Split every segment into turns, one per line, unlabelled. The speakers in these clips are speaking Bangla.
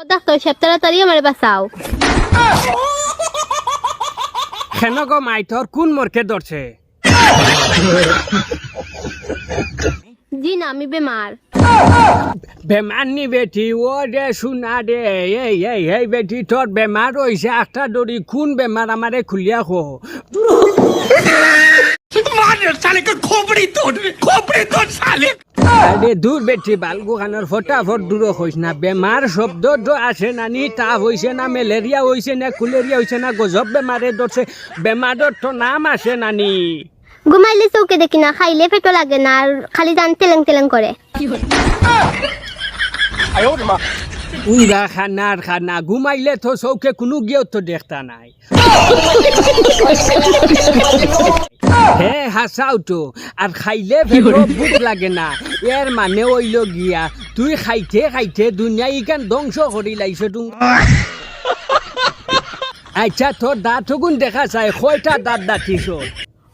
ও ডাক্তার সাহেব তাড়াতাড়ি আমার বাঁচাও
কেন গো মাই তোর কোন মরকে ধরছে
জি না আমি বেমার
বেমার নি বেটি ও দে শুনা দে এই এই এই বেটি তোর বেমার হয়েছে একটা দড়ি কোন বেমার আমারে খুলিয়া খো আরে দূর বেটি বালগুখানোর ফটাফট দূর হইস না। বেমার শব্দ তো আসে নানি তাপ হইছে না ম্যালেরিয়া হইছে না কুলেরিয়া হইছে না গজব বেমারে ধরছে বেমারের তো নাম আসে নানি
ঘুমাইলে চৌকে দেখি না খাইলে পেটো লাগে না আর খালি জান তেলেং তেলেং করে
উঙ্গা খানার খানা ঘুমাইলে তো চৌকে কোনো গিয়েও তো দেখতা নাই। হে হাসাও তো আর খাইলে ভুক লাগে না। এর মানে ওইল গিয়া। তুই খাইতে খাইতে দুনিয়া ইকান ধ্বংস করি লাইছ তুম আচ্ছা তোর দাঁত গুণ দেখা যায় কয়টা দাঁত দাঁতিস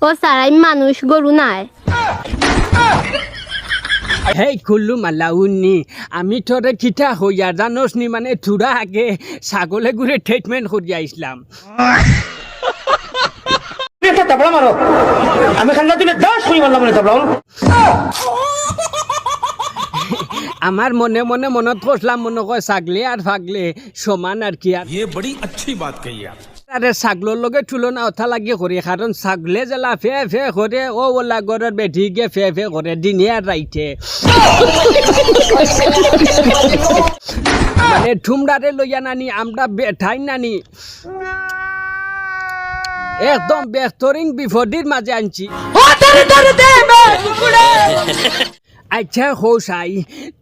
ও স্যার আমি মানুষ গরু নাই।
হেই কুল্লু মাল্লা উন্নি আমি তোরে কিতা হইয়া জানোস নি মানে থুরা আগে ছাগলে ঘুরে ট্রিটমেন্ট করিয়া আইসলাম
তুমি একটা তাবলা মারো আমি খান্না তুমি দশ শুনি মারলাম মানে তাবলা
আমার মনে মনে মনত করলাম মনে কয় ছাগলে আর ফাগলে সমান আর কি আর
ये बड़ी अच्छी बात कही आप
আরে ছাগলের লগে তুলনা অথা লাগি করে কারণ ছাগলে জেলা ফে ফে করে ও ওলা গরের বেঠি গিয়ে ফে ফে করে দিনে আর রাইতে মানে ঠুমডারে লইয়া নানি আমরা বেঠাই নানি একদম বেহতরিন বিপদির মাঝে আনছি। আচ্ছা হোসাই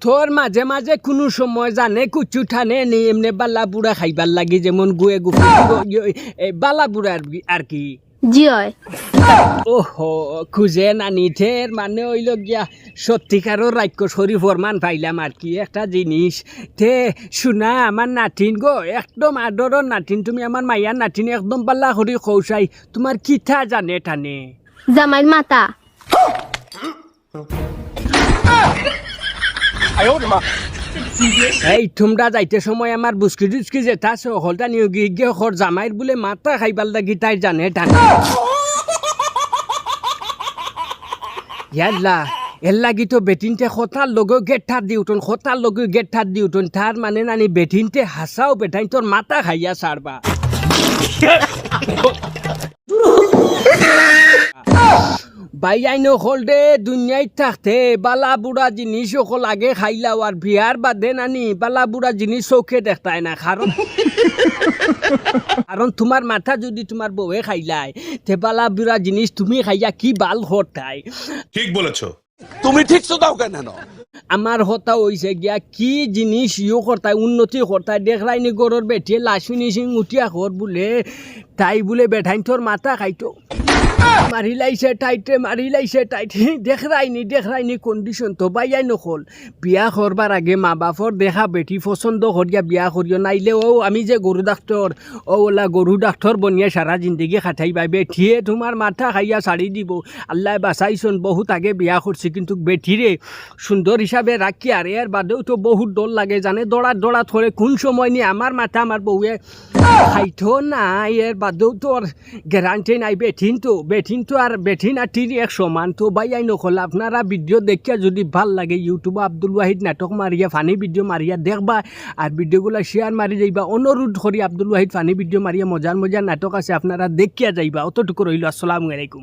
তোর মাঝে মাঝে কোনো সময় জানে কুচু ঠানে নি এমনি বালা বুড়া খাইবার লাগে যেমন গুয়ে গুফা বালা বুড়া আর কি- আর কি
জি
ওহো খুঁজে নানি থের মানে হইল গিয়া সত্যিকারও রাক্য শরীর ফরমান পাইলাম আর কি একটা জিনিস। তে শুনা আমার নাতিন গো একদম আদরের নাতিন তুমি আমার মাইয়ার নাতিন একদম পাল্লা করি কৌশাই তোমার কিথা জানে টানে
জামাইর মাতা।
এই, তোমরা যাইতে সময় আমার বুস্কি টুসকি যেটা আছে নিয়ে গিয়ে হর জামাইর বলে মাথা খাইবার লাগি তাই জানে টানে ইয়াল্লা এর লাগি তো বেটিনতে খতার লগে গেট ঠার দিউটন খতার লগে গেট ঠার দিউটন তার মানে নানি বেটিনতে হাসাও বেটাইন তোর মাথা খাইয়া সারবা ভাই আইন হলদে দুনিয়ায় থাকতে বালা বুড়া জিনিস সকল আগে খাইলাও আর বিহার বাদে নানি বালা বুড়া জিনিস চৌখে দেখতায় না। কারণ কারণ তোমার মাথা যদি তোমার বউয়ে খাইলায় তে বালা বুড়া জিনিস তুমি খাইয়া কি বাল হতাই?
ঠিক বলেছ।
তুমি ঠিক শোধাও কেন
আমার হতা হইছে গিয়া কি জিনিস ইও করতাই উন্নতি করতাই দেখলাই নি গরর বেটিয়ে লাশমিনি সিং উঠিয়া কর বলে তাই বলে বেঠাইন তোর মাথা খাইতো মারি লাইছে টাইটে মারি লাইছে টাইটে। দেখরাইনি দেখরাইনি কন্ডিশন তো বাইয়াই নকল। বিয়া করবার আগে মা বাপর দেখা বেটি পছন্দ করিয়া বিয়া করিও নাইলে ও আমি যে গরু ডাক্তর ও ওলা গরু ডাক্তর বনিয়া সারা জিন্দগি খাটাইবা বেঠিয়ে তোমার মাথা খাইয়া ছাড়ি দিব। আল্লাহ বাঁচাইছন বহুত আগে বিয়া করছি কিন্তু বেঠিরে সুন্দর হিসাবে রাখি আর এর বাদেও তো বহুত ডর লাগে। জানে দৌড়া দৌড়া ধরে কোন সময় নিয়ে আমার মাথা আমার বউয়ে খাইতো না এর বাদেও তো গ্যারান্টি নাই বেঠিন তো বেঠিন তো আর বেঠিন আর টিন এক সমান তো ভাই, আই নকল, আপনারা ভিডিও দেখিয়া যদি ভালো লাগে ইউটিউবে আব্দুল ওয়াহিদ নাটক মারিয়া ফানি ভিডিও মারিয়া দেখবা আর ভিডিওগুলো শেয়ার মারি যাইবা। অনুরোধ করি আব্দুল ওয়াহিদ ফানি ভিডিও মারিয়া মজার মজার নাটক আছে, আপনারা দেখিয়া যাইবা। অতটুকু রইল আসসালামু আলাইকুম।